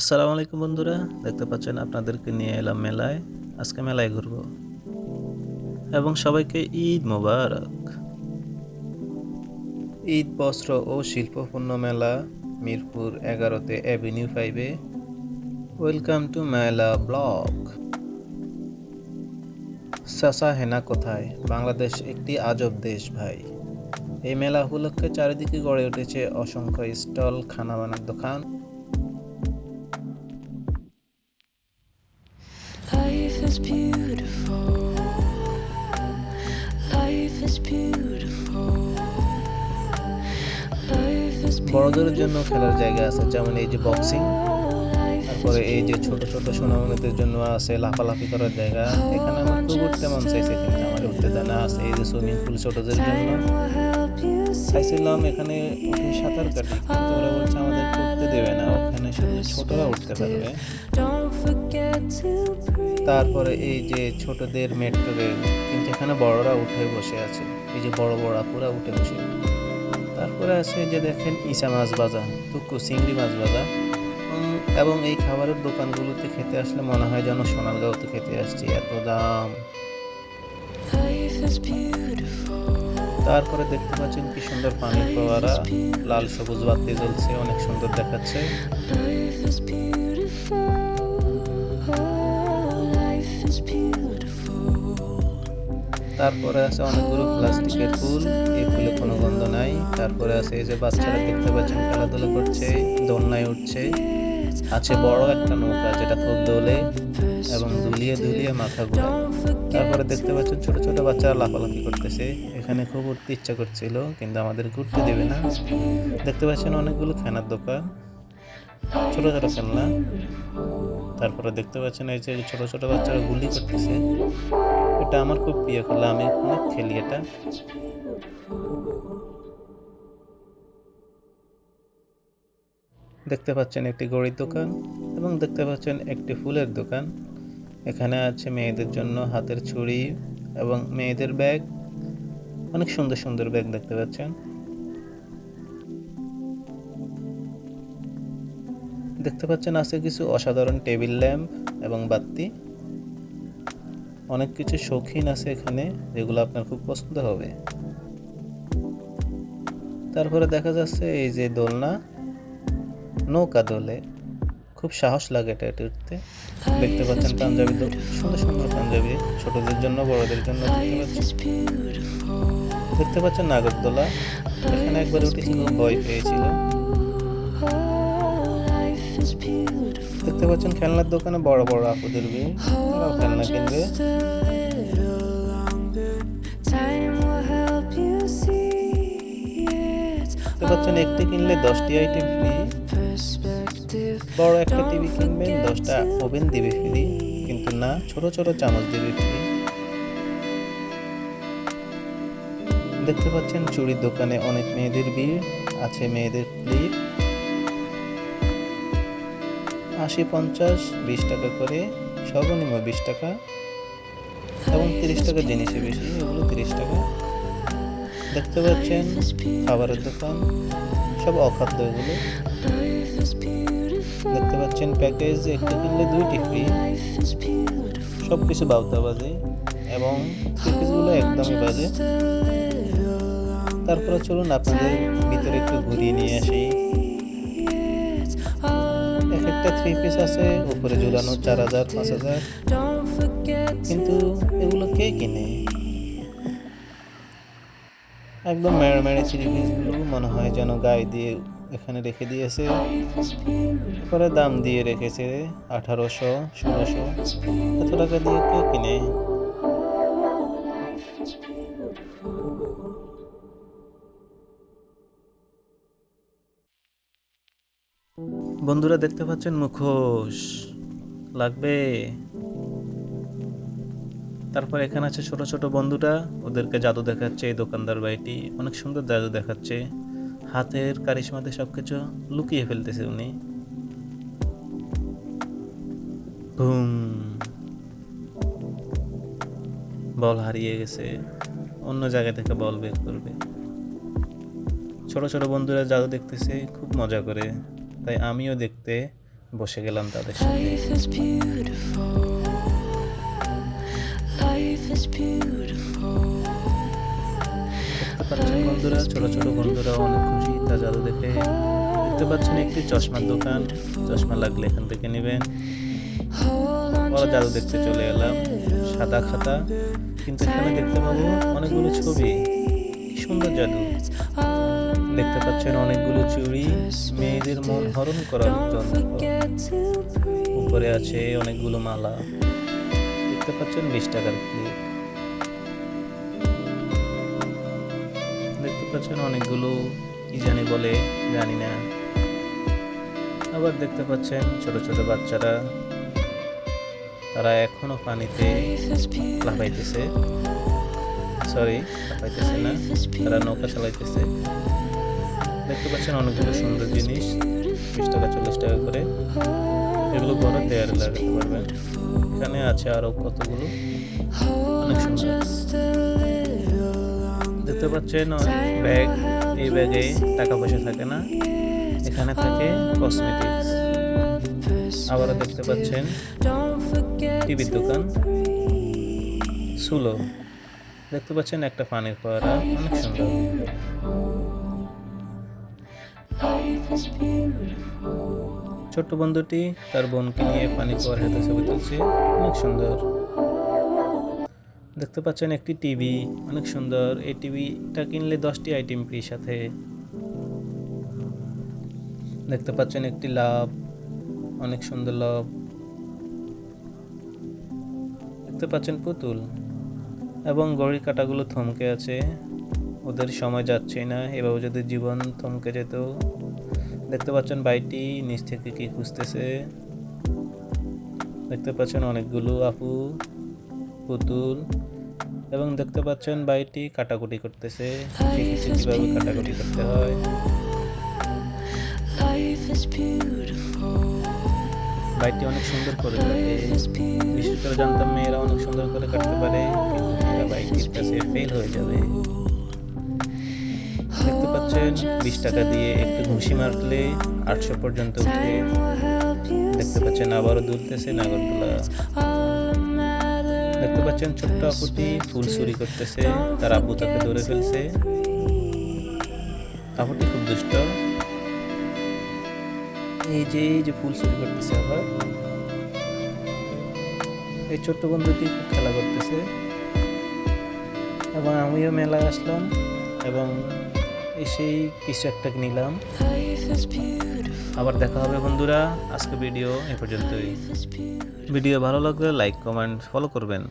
আসসালামু আলাইকুম বন্ধুরা, দেখতে পাচ্ছেন আপনাদেরকে নিয়ে এলাম মেলায়। আজকে মেলায় ঘুরব। এবং সবাইকে ঈদ মোবারক। ঈদ বস্ত্র ও শিল্পপণ্য মেলা, মিরপুর এগারোতে অ্যাভিনিউ ফাইভে ওয়েলকাম টু মেলা ব্লক সাসা হেনা কোথায়? বাংলাদেশ একটি আজব দেশ, ভাই। এই মেলা উপলক্ষে চারিদিকে গড়ে উঠেছে অসংখ্য স্টল, খানা বানার দোকান বড়দের জন্য খেলার জায়গা আছে যেমন এই যে বক্সিং তারপরে এই যে ছোট ছোট সোনামণিদের জন্য আছে লাফালাফি করার জায়গা এখানে আমার খুব উঠতে মন চাইছে কিন্তু আমার উঠতে দেয় না আছে এই যে সুইমিং পুল ছোটদের জন্য. চাইছিলাম এখানে উঠে সাঁতার কাটি কিন্তু ওরা বলছে আমাদের উঠতে দেবে না ওখানে শুধু ছোটরা উঠতে পারবে। তারপরে এই যে ছোটদের মেট্রো রেল কিন্তু এখানে বড়রা উঠে বসে আছে। এই যে বড় বড় আপুরা উঠে বসে। তারপরে আছে যে দেখেন ইসা মাছ ভাজা টুকু চিংড়ি মাছ ভাজা এবং এই খাবারের দোকানগুলোতে খেতে আসলে মনে হয় যেন সোনারগাঁওতে খেতে আসছি এত দাম. তারপরে দেখতে পাচ্ছেন কি সুন্দর পানির ফোয়ারা লাল সবুজ বাতি জ্বলছে অনেক সুন্দর দেখাচ্ছে। তারপরে আছে অনেকগুলো প্লাস্টিকের ফুল, এই ফুলে কোনো গন্ধ নাই। তারপরে আছে এই যে বাচ্চারা দেখতে পাচ্ছেন, খেলাধুলা করছে, দোলনায় উঠছে। আছে বড় একটা নৌকা যেটা খুব দোলে এবং দুলিয়ে দুলিয়ে মাথা ঘুরায়। তারপরে দেখতে পাচ্ছেন ছোট ছোট বাচ্চারা লাফালাফি করতেছে। এখানে খুব উঠতে ইচ্ছা করছিল, কিন্তু আমাদের ঘুরতে দেবে না। দেখতে পাচ্ছেন অনেকগুলো খেলার দোকান, ছোট ছোট খেলনা। তারপরে দেখতে পাচ্ছেন এই যে ছোট ছোট বাচ্চারা গুলি করতেছে। এটা আমার খুব প্রিয় খেলা, আমি অনেক খেলি এটা। দেখতে পাচ্ছেন একটি গড়ির দোকান এবং দেখতে পাচ্ছেন একটি ফুলের দোকান। এখানে আছে মেয়েদের জন্য হাতের ছুরি এবং মেয়েদের ব্যাগ, অনেক সুন্দর সুন্দর ব্যাগ দেখতে পাচ্ছেন। দেখতে পাচ্ছেন আছে কিছু অসাধারণ টেবিল ল্যাম্প এবং বাতি। অনেক কিছু শৌখিন আছে এখানে, যেগুলো আপনার খুব পছন্দ হবে তারপরে দেখা যাচ্ছে এই যে দোলনা, নৌকা দোলে খুব সাহস লাগে এটা এটা উঠতে দেখতে পাচ্ছেন পাঞ্জাবি সুন্দর সুন্দর পাঞ্জাবি, ছোটদের জন্য, বড়দের জন্য দেখতে পাচ্ছেন. নাগরদোলা, এখানে একবার উঠেছিল ভয় পেয়েছিল. দেখতে পাচ্ছেন খেলনার দোকানে বড় বড় আপুদের বিয়ে তারাও খেলনা কিনবে. দেখতে পাচ্ছেন একটি কিনলে দশটি আইটেম ফ্রি বড় একটা টিভি কিনবেন দশটা ওভেন দিবে ফ্রি কিন্তু না ছোট ছোট চামচ দিবে ফ্রি দেখতে পাচ্ছেন চুড়ির দোকানে অনেক মেয়েদের ভিড় আছে মেয়েদের ক্লিপ আশি পঞ্চাশ, বিশ টাকা করে, সর্বনিম্ন বিশ টাকা এবং তিরিশ টাকা জিনিসে বেশি, এগুলো তিরিশ টাকা। দেখতে পাচ্ছেন, খাবারের দোকান, সব অখাদ্য এগুলো। দেখতে পাচ্ছেন প্যাকেজ, একটি কিনলে দুইটি is সব কিছু বাউতা বাজে এবং পিসগুলো একদমই বাজে। তারপরে চলুন আপনাদের ভিতরে একটু ঘুরিয়ে নিয়ে আসি। একটা থ্রি পিস আছে, উপরে ঝুলানো চার হাজার, পাঁচ হাজার। কিন্তু এগুলো কে কিনে? একদম মেড়ে মেড়ে থ্রি পিসগুলো মনে হয় যেন গায়ে দিয়ে এখানে রেখে দিয়েছে। পরে দাম দিয়ে রেখেছে আঠারোশো, ষোলোশো। এত টাকা দিয়ে কে কিনে? বন্ধুরা দেখতে পাচ্ছেন মুখোশ। লাগবে। তারপর এখানে আছে ছোট ছোট বন্ধুটা, ওদেরকে জাদু দেখাচ্ছে এই দোকানদার বাড়িটি অনেক সুন্দর জাদু দেখাচ্ছে। হাতের কারিশমাতে সব কিছু লুকিয়ে ফেলতেছে উনি। বুম বল হারিয়ে গেছে। অন্য জায়গা থেকে বল বের করবে। ছোট ছোট বন্ধুরা জাদু দেখতেছে, খুব মজা করে। তাই আমিও দেখতে বসে গেলাম তাদের বন্ধুরা ছোট ছোট বন্ধুরা অনেক খুশি। তা জাদু দেখে দেখতে পাচ্ছেন একটি চশমার দোকান। চশমা লাগলে এখান থেকে নেবেন। ওরা জাদু দেখতে চলে এলাম। সাদা খাতা। কিন্তু এখানে দেখতে পাবো অনেকগুলো ছবি। সুন্দর জাদু। দেখতে পাচ্ছেন অনেকগুলো চুড়ি মেয়েদের মন হরণ করার breathe. উপরে আছে অনেকগুলো মালা। দেখতে পাচ্ছেন বিশ টাকার ক্লিপ। দেখতে পাচ্ছেন অনেকগুলো কি জানি বলে জানি না। আবার দেখতে পাচ্ছেন ছোট ছোট বাচ্চারা। তারা এখনও পানিতে লাফাইতেছে। সরি লাফাইতেছে না। তারা নৌকা চালাইতেছে। দেখতে পাচ্ছেন অনেকগুলো সুন্দর জিনিস, বিশ টাকা, চল্লিশ টাকা করে। এগুলো ঘরে দেয়ারে লাগাতে পারবেন। এখানে আছে আরও কতগুলো. দেখতে পাচ্ছেন ব্যাগ, এই ব্যাগে টাকা পয়সা থাকে না। এখানে থাকে কসমেটিক্স আবারও দেখতে পাচ্ছেন, টিভির দোকান। সুলো। দেখতে পাচ্ছেন একটা পানির ফোয়ারা, অনেক সুন্দর. ছোট্ট বন্ধুটি তার বোনকে নিয়ে পানি ফোয়ার হাতে ছবি তুলছে। অনেক সুন্দর। দেখতে পাচ্ছেন একটি টিভি। অনেক সুন্দর। এই টিভিটা কিনলে দশটি আইটেম ফ্রি সাথে। দেখতে পাচ্ছেন একটি লাভ। অনেক সুন্দর লাভ। দেখতে পাচ্ছেন পুতুল। এবং ঘড়ির কাঁটাগুলো থমকে আছে। ওদের সময় যাচ্ছেই না। এভাবে যদি জীবন থমকে যেত দেখতে পাচ্ছেন বাইটি নিচ থেকে কি খুঁজতেছে? দেখতে পাচ্ছেন অনেকগুলো আপু পুতুল এবং দেখতে পাচ্ছেন বাইটি কাটাকুটি করতেছে। শিখেছে কীভাবে কাটাকুটি করতে হয়. বাইটি অনেক সুন্দর করে কাটে। বিশেষ করে জানতাম মেয়েরা অনেক সুন্দর করে কাটতে পারে কিন্তু মেয়েরা কাছে ফেল হয়ে যাবে। পাচ্ছেন। বিশ টাকা দিয়ে একটু ঘুষি মারলে আটশো পর্যন্ত উঠে। দেখতে পাচ্ছেন আবারও দুলতেছে নাগরদোলা। all দেখতে পাচ্ছেন ছোট্ট আপুটি ফুল চুরি করতেছে। তার আব্বু তাকে ধরে ফেলছে। আপুটি খুব দুষ্ট। এই যে এই যে ফুল চুরি করতেছে আবার। এই ছোট্ট বন্ধুটি খুব খেলা করতেছে। এবং আমিও মেলায় আসলাম। এবং এসেই কিছু একটা নিলাম। আবার দেখা হবে বন্ধুরা আজকে ভিডিও এ পর্যন্তই. ভিডিও ভালো লাগলে লাইক কমেন্ট ফলো করবেন।